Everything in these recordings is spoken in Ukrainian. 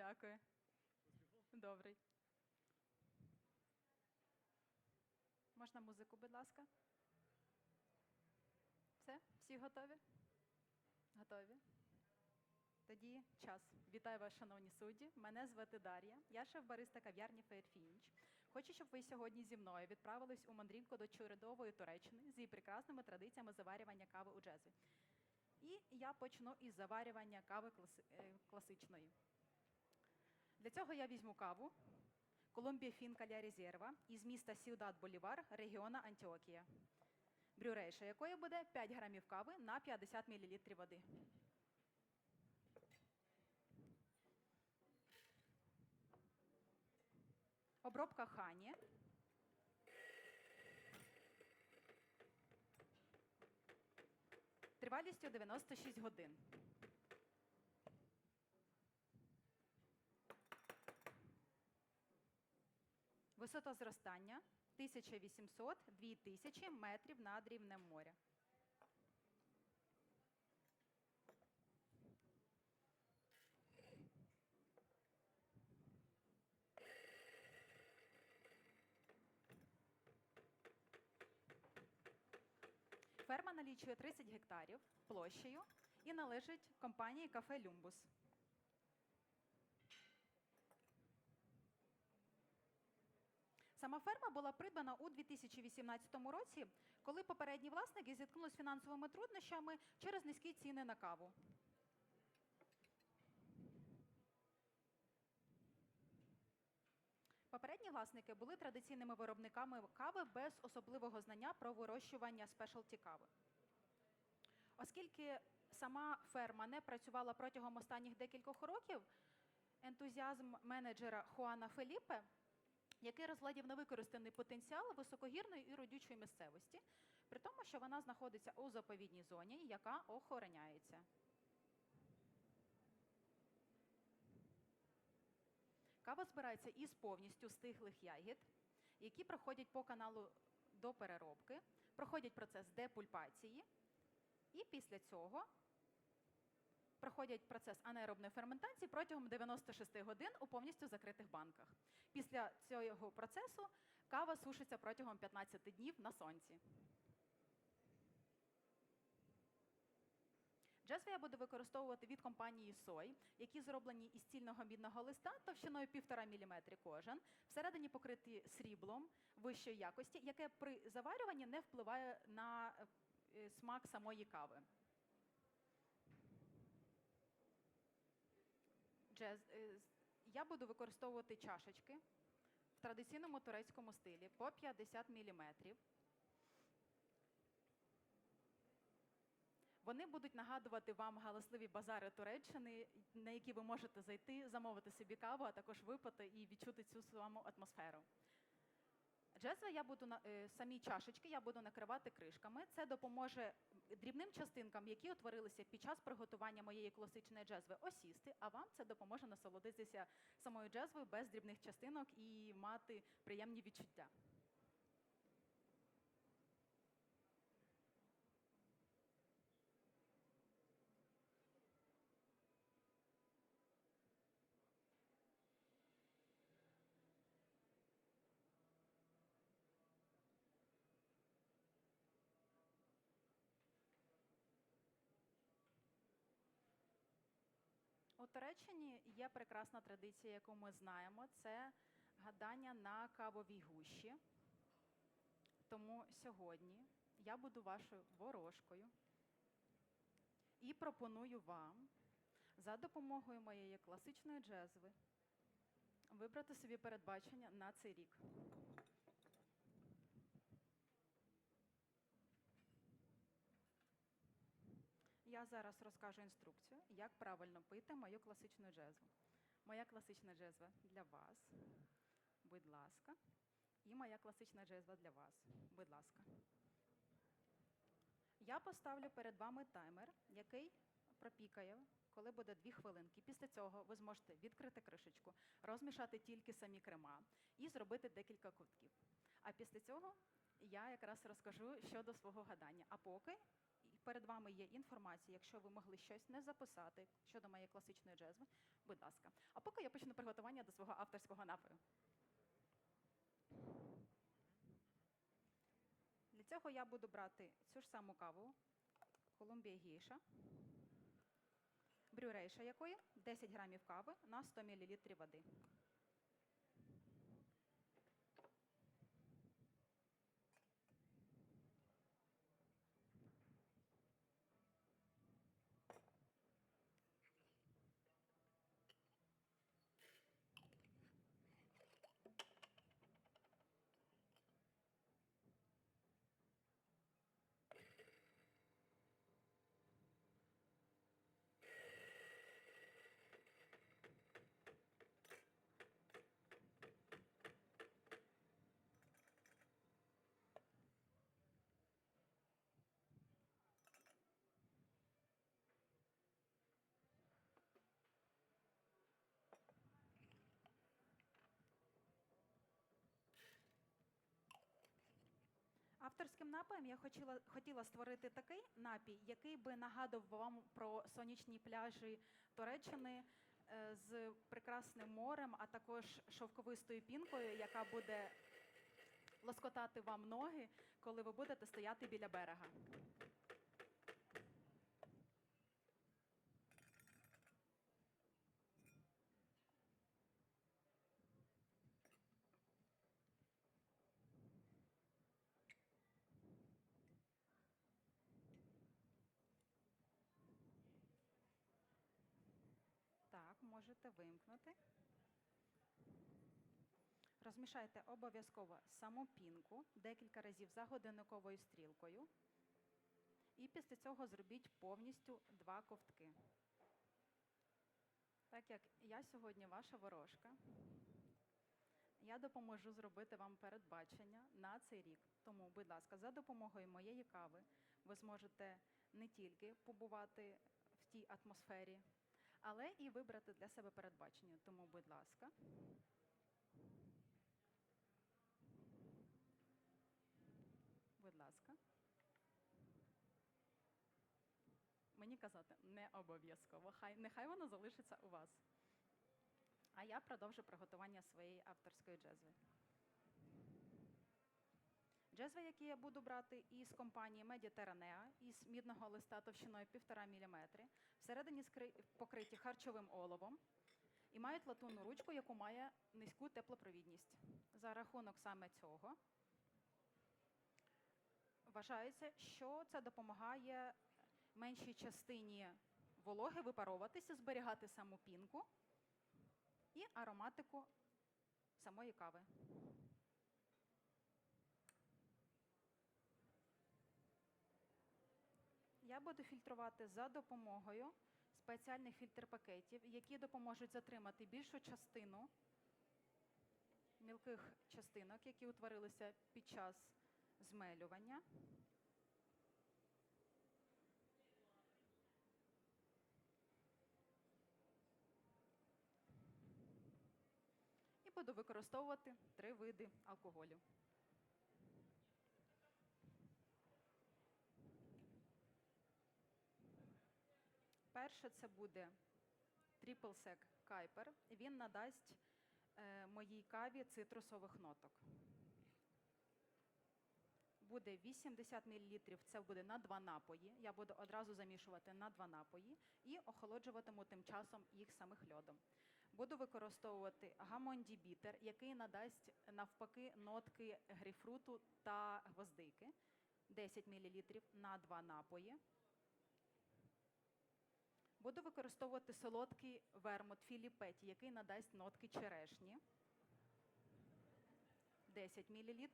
Дякую. Добрий. Можна музику, будь ласка? Все? Всі готові? Готові? Тоді час. Вітаю вас, шановні судді. Мене звати Дар'я. Я шеф-бариста кав'ярні Фейрфінч. Хочу, щоб ви сьогодні зі мною відправились у мандрівку до чудової Туреччини з її прекрасними традиціями заварювання кави у джезві. І я почну із заварювання кави класи- е, класичної. Для цього я візьму каву Колумбія Фінка Ля Резерва із міста Сіудат Болівар, регіона Антіокія. Брюрейша якої буде 5 грамів кави на 50 мл води. Обробка хані. Тривалістю 96 годин. Висота зростання 1800-2000 метрів над рівнем моря. Ферма налічує 30 гектарів площею і належить компанії кафе Люмбус. Сама ферма була придбана у 2018 році, коли попередні власники зіткнулися з фінансовими труднощами через низькі ціни на каву. Попередні власники були традиційними виробниками кави без особливого знання про вирощування спешалті кави. Оскільки сама ферма не працювала протягом останніх декількох років, ентузіазм менеджера Хуана Феліпе, який розглядів невикористаний потенціал високогірної і родючої місцевості, при тому, що вона знаходиться у заповідній зоні, яка охороняється. Кава збирається із повністю стиглих ягід, які проходять по каналу до переробки, проходять процес депульпації, і після цього проходять процес анаеробної ферментації протягом 96 годин у повністю закритих банках. Після цього процесу кава сушиться протягом 15 днів на сонці. Джезві я буду використовувати від компанії Сой, які зроблені із цільного мідного листа товщиною 1,5 мм кожен, всередині покриті сріблом вищої якості, яке при заварюванні не впливає на е, смак самої кави. Джез, е, я буду використовувати чашечки в традиційному турецькому стилі по 50 мм. Вони будуть нагадувати вам галасливі базари Туреччини, на які ви можете зайти, замовити собі каву, а також випити і відчути цю саму атмосферу. Джезве я буду на е, самі чашечки, я буду накривати кришками. Це допоможе дрібним частинкам, які утворилися під час приготування моєї класичної джезви, осісти. А вам це допоможе насолодитися самою джезвою без дрібних частинок і мати приємні відчуття. У Туреччині є прекрасна традиція, яку ми знаємо. Це гадання на кавовій гущі. Тому сьогодні я буду вашою ворожкою і пропоную вам за допомогою моєї класичної джезви вибрати собі передбачення на цей рік. Я зараз розкажу інструкцію, як правильно пити мою класичну джезву. Моя класична джезва для вас. Будь ласка. І моя класична джезва для вас. Будь ласка. Я поставлю перед вами таймер, який пропікає, коли буде дві хвилинки. Після цього ви зможете відкрити кришечку, розмішати тільки самі крема і зробити декілька ковтків. А після цього я якраз розкажу щодо свого гадання. А поки Перед вами є інформація, якщо ви могли щось не записати щодо моєї класичної джезви, будь ласка. А поки я почну приготування до свого авторського напою. Для цього я буду брати цю ж саму каву Колумбія Гейша, брюрейша якої 10 грамів кави на 100 мл води. Авторським напоєм я хотіла, хотіла створити такий напій, який би нагадував вам про сонячні пляжі Туреччини е, з прекрасним морем, а також шовковистою пінкою, яка буде лоскотати вам ноги, коли ви будете стояти біля берега. Так, можете вимкнути. Розмішайте обов'язково саму пінку декілька разів за годинниковою стрілкою. І після цього зробіть повністю два ковтки. Так як я сьогодні ваша ворожка, я допоможу зробити вам передбачення на цей рік. Тому, будь ласка, за допомогою моєї кави ви зможете не тільки побувати в тій атмосфері, але і вибрати для себе передбачення. Тому, будь ласка. Будь ласка. Мені казати не обов'язково. Хай нехай воно залишиться у вас. А я продовжу приготування своєї авторської джезви. Джезви, які я буду брати із компанії Mediterranea, із мідного листа товщиною 1,5 мм, всередині покриті харчовим оловом і мають латунну ручку, яку має низьку теплопровідність. За рахунок саме цього вважається, що це допомагає меншій частині вологи випаровуватися, зберігати саму пінку і ароматику самої кави. Буду фільтрувати за допомогою спеціальних фільтр-пакетів, які допоможуть затримати більшу частину мілких частинок, які утворилися під час змелювання. І буду використовувати три види алкоголю. Перше це буде Triple Sec Kuiper. Він надасть е, моїй каві цитрусових ноток. Буде 80 мл, це буде на два напої. Я буду одразу замішувати на два напої і охолоджуватиму тим часом їх самих льодом. Буду використовувати гамонді бітер, який надасть навпаки нотки грейпфруту та гвоздики. 10 мл на два напої. Буду використовувати солодкий вермут філіпеті, який надасть нотки черешні. 10 мл.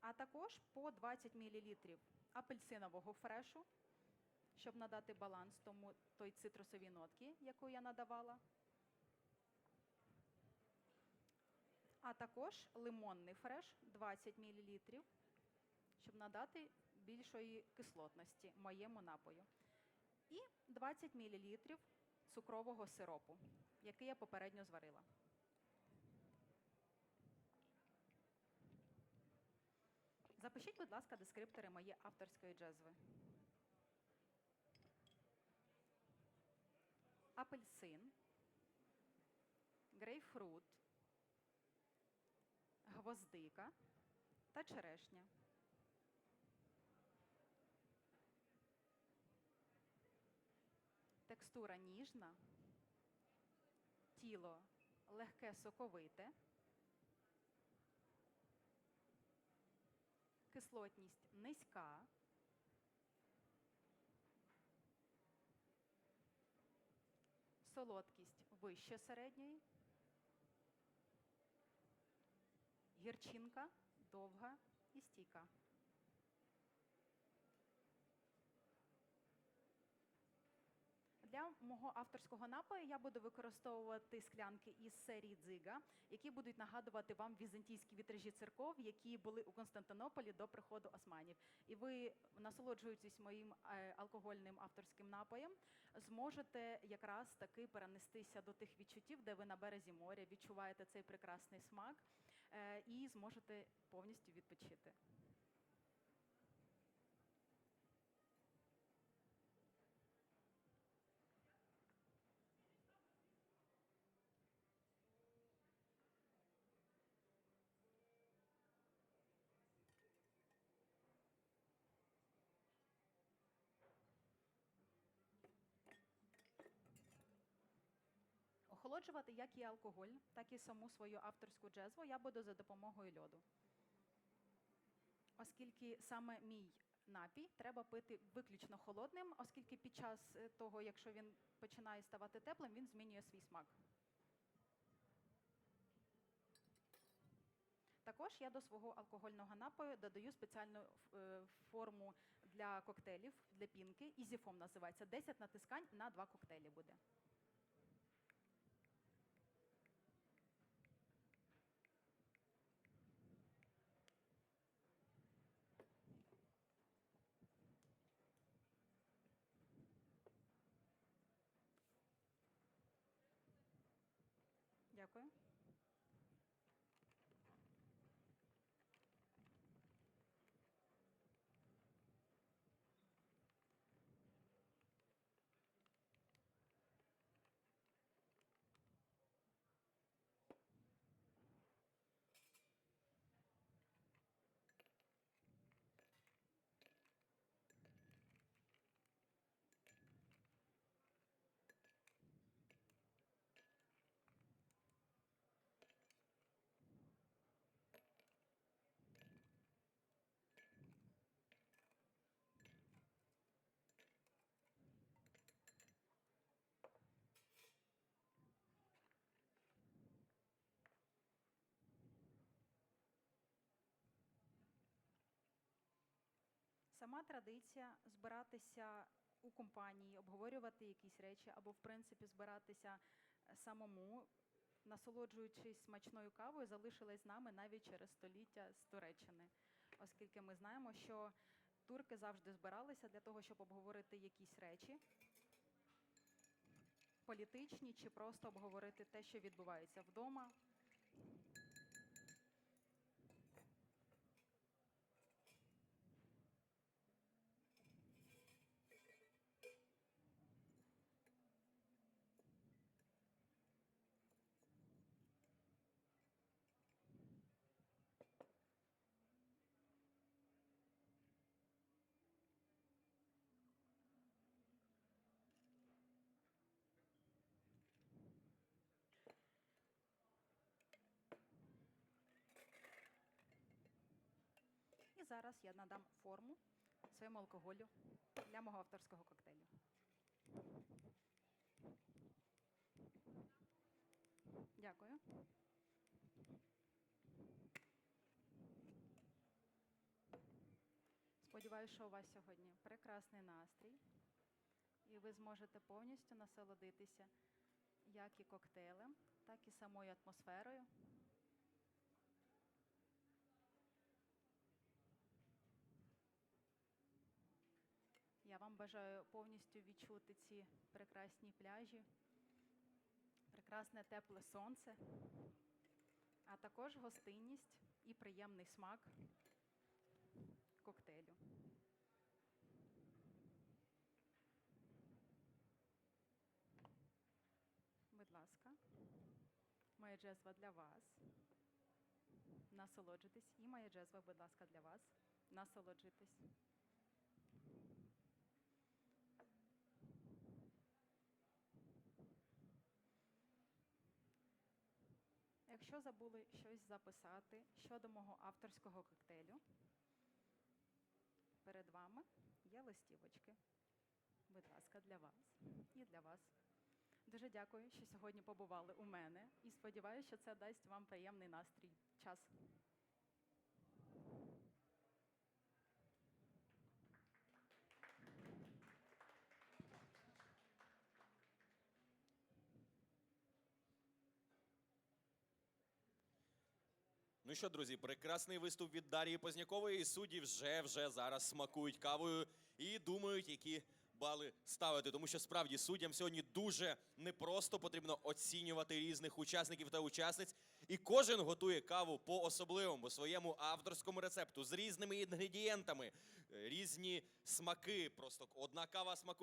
А також по 20 мл апельсинового фрешу, щоб надати баланс тому той цитрусовій нотки, яку я надавала. А також лимонний фреш 20 мл, щоб надати більшої кислотності моєму напою. І 20 мл цукрового сиропу, який я попередньо зварила. Запишіть, будь ласка, дескриптори моєї авторської джезви. Апельсин, грейпфрут, гвоздика та черешня. Текстура ніжна, тіло легке соковите, кислотність низька, солодкість вище середньої, гірчинка довга і стійка. Для мого авторського напою я буду використовувати склянки із серії дзига, які будуть нагадувати вам візантійські вітражі церков, які були у Константинополі до приходу османів. І ви, насолоджуючись моїм е, алкогольним авторським напоєм, зможете якраз таки перенестися до тих відчуттів, де ви на березі моря відчуваєте цей прекрасний смак е, і зможете повністю відпочити. Охолоджувати як і алкоголь, так і саму свою авторську джезву я буду за допомогою льоду. Оскільки саме мій напій треба пити виключно холодним, оскільки під час е, того, якщо він починає ставати теплим, він змінює свій смак. Також я до свого алкогольного напою додаю спеціальну е, форму для коктейлів, для пінки. Ізіфом називається. 10 натискань на 2 коктейлі буде. Дякую. Сама традиція збиратися у компанії, обговорювати якісь речі, або, в принципі, збиратися е, самому, насолоджуючись смачною кавою, залишилась з нами навіть через століття з Туреччини, оскільки ми знаємо, що турки завжди збиралися для того, щоб обговорити якісь речі. Політичні чи просто обговорити те, що відбувається вдома, зараз я надам форму своєму алкоголю для мого авторського коктейлю. Дякую. Сподіваюся, що у вас сьогодні прекрасний настрій, і ви зможете повністю насолодитися як і коктейлем, так і самою атмосферою. Бажаю повністю відчути ці прекрасні пляжі, прекрасне тепле сонце, а також гостинність і приємний смак коктейлю. Будь ласка, моя джезва для вас. Насолоджуйтесь. І моя джезва, будь ласка, для вас. Насолоджуйтесь. Якщо забули щось записати щодо мого авторського коктейлю, перед вами є листівочки. Будь ласка, для вас і для вас. Дуже дякую, що сьогодні побували у мене і сподіваюся, що це дасть вам приємний настрій. Час. Ну що, друзі, прекрасний виступ від Дар'ї Познякової. І судді вже вже зараз смакують кавою і думають, які бали ставити. Тому що справді суддям сьогодні дуже непросто потрібно оцінювати різних учасників та учасниць. І кожен готує каву по особливому своєму авторському рецепту з різними інгредієнтами, е, різні смаки. Просто одна кава смакує.